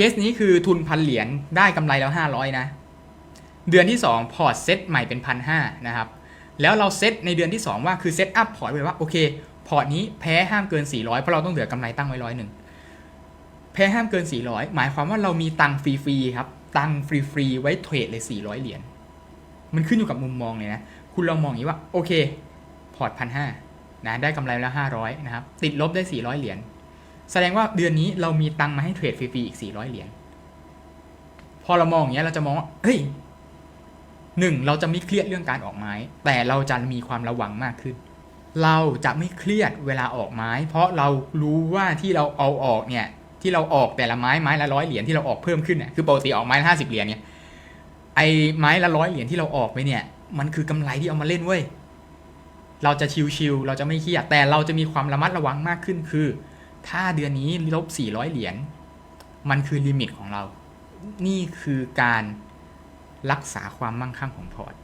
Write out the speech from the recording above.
เคสนี้คือทุนพันเหรียญได้กำไรแล้ว 500 นะ เดือนที่ 2 พอร์ตเซตใหม่เป็นพันหนะครับ แล้วเราเซตในเดือนที่ 2 ว่าคือเซตอัพพอร์ตไว้ว่าโอเค พอร์ตนี้แพ้ห้ามเกิน 400 เพราะเราต้องเหลือกำไรตั้งไว้ร้อยหนึ่งแพ้ห้ามเกิน 400 หมายความว่าเรามีตังฟรีๆครับ ตังฟรีๆไว้เทรดเลย 400 เหรียญ มันขึ้นอยู่กับมุมมองเลยนะ คุณลองมองอย่างนี้ว่าโอเค พอร์ตพันห้านะได้กำไรแล้ว 500 นะครับ ติดลบได้ 400 เหรียญ แสดงว่าเดือนนี้เรามีตังมาให้เทรดฟรีๆอีก 400 เหรียญ พอเรามองอย่างเงี้ยเราจะมองว่า เฮ้ยหนึ่งเราจะไม่เครียดเรื่องการออกไม้ แต่เราจะมีความระวังมากขึ้น เราจะไม่เครียดเวลาออกไม้ เพราะเรารู้ว่าที่เราเอาออกเนี่ย ที่เราออกแต่ละไม้ไม้ละร้อยเหรียญที่เราออกเพิ่มขึ้นเนี่ยคือปกติออกไม้ละห้าสิบเหรียญเนี่ย ไอ้ไม้ละร้อยเหรียญที่เราออกไปเนี่ย มันคือกำไรที่เอามาเล่นเว้ย เราจะชิวๆเราจะไม่เครียด แต่เราจะมีความระมัดระวังมากขึ้นคือ ถ้าเดือนนี้ลบ 400 เหรียญ มันคือลิมิตของเรา นี่คือการรักษาความมั่งคั่งของพอร์ต